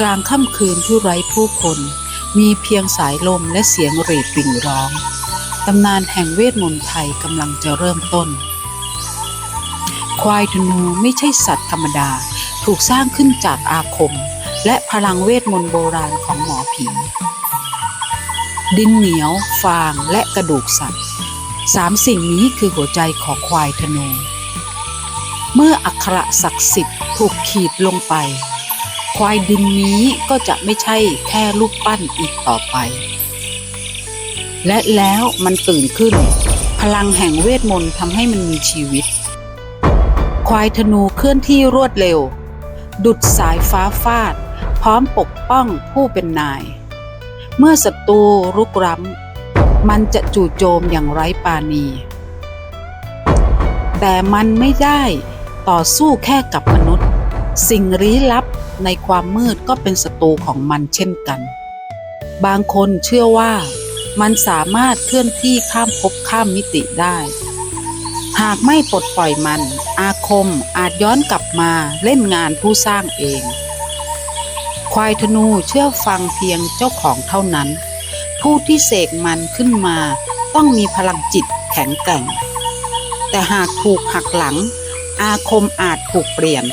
กลางค่ำคืนที่ไร้ผู้คน มีเพียงสายลมและเสียงหรีดปิ่งร้อง ตำนานแห่งเวทมนต์ไทยกำลังจะเริ่มต้น ควายธนูไม่ใช่สัตว์ธรรมดา ถูกสร้างขึ้นจากอาคม และพลังเวทมนต์โบราณของหมอผี ดินเหนียว ฟาง และกระดูกสัตว์สามสิ่งนี้คือหัวใจของควายธนู เมื่ออักขระศักดิ์สิทธิ์ถูกขีดลงไป ควายดินนี้ก็จะไม่ใช่แค่รูปปั้นอีกต่อไป และแล้วมันตื่นขึ้น พลังแห่งเวทมนต์ทำให้มันมีชีวิต ควายธนูเคลื่อนที่รวดเร็ว ดุดสายฟ้าฟาด พร้อมปกป้องผู้เป็นนาย เมื่อศัตรูรุกร้ำมันจะจู่โจมอย่างไร้ปาณี แต่มันไม่ได้ต่อสู้แค่กับมนุษย์ สิ่งลี้ลับในความมืดก็เป็นศัตรูของมันเช่นกัน บางคนเชื่อว่ามันสามารถเคลื่อนที่ข้ามภพข้ามมิติได้ หากไม่ปลดปล่อยมัน อาคมอาจย้อนกลับมาเล่นงานผู้สร้างเอง ควายธนูเชื่อฟังเพียงเจ้าของเท่านั้น ผู้ที่เสกมันขึ้นมาต้องมีพลังจิตแข็งแกร่ง แต่หากถูกหักหลัง อาคมอาจถูกเปลี่ยน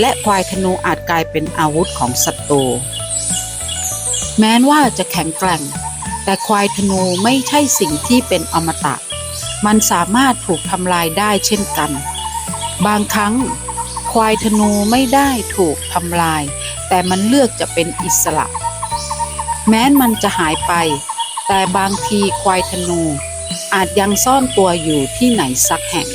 และควายธนูอาจกลายเป็นอาวุธของศัตรู แม้นว่าจะแข็งแกร่ง แต่ควายธนูไม่ใช่สิ่งที่เป็นอมตะ มันสามารถถูกทำลายได้เช่นกัน บางครั้ง ควายธนูไม่ได้ถูกทำลาย แต่มันเลือกจะเป็นอิสระ แม้นมันจะหายไป แต่บางทีควายธนูอาจยังซ่อนตัวอยู่ที่ไหนสักแห่ง